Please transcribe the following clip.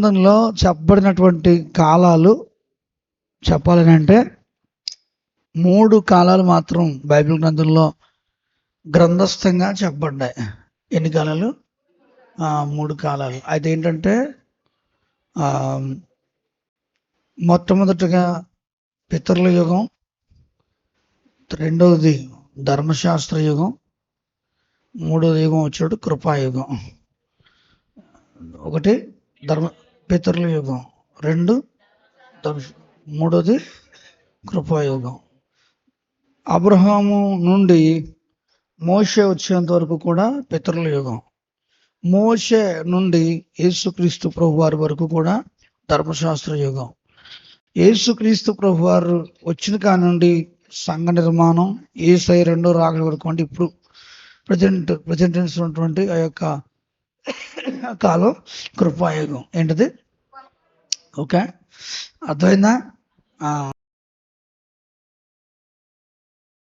గ్రంథంలో చెప్పబడినటువంటి కాలాలు చెప్పాలని అంటే మూడు కాలాలు మాత్రం బైబిల్ గ్రంథంలో గ్రంథస్థంగా చెప్పబడ్డాయి. ఎన్ని కాలాలు? మూడు కాలాలు. అయితే ఏంటంటే మొట్టమొదటిగా పితరుల యుగం రెండవది ధర్మశాస్త్ర యుగం మూడవది యుగం వచ్చాడు కృపాయుగం. ఒకటి ధర్మ పితరుల యుగం. రెండు మూడోది కృపాయుగం అబ్రహాము నుండి మోషే వచ్చేంత వరకు కూడా పితరుల యుగం. మోషే నుండి యేసుక్రీస్తు ప్రభు వారి వరకు కూడా ధర్మశాస్త్ర యుగం. యేసుక్రీస్తు ప్రభు వారు వచ్చిన కాడి నుండి సంఘ నిర్మాణం ఏసై రెండో రాకడ వరకు అంటే ఇప్పుడు ప్రజెంట్ ప్రజెంట్ ఉన్నటువంటి ఆ యొక్క కాలం కృపాయుగం ఏంటిది ఓకే అర్థమైందా ఆ,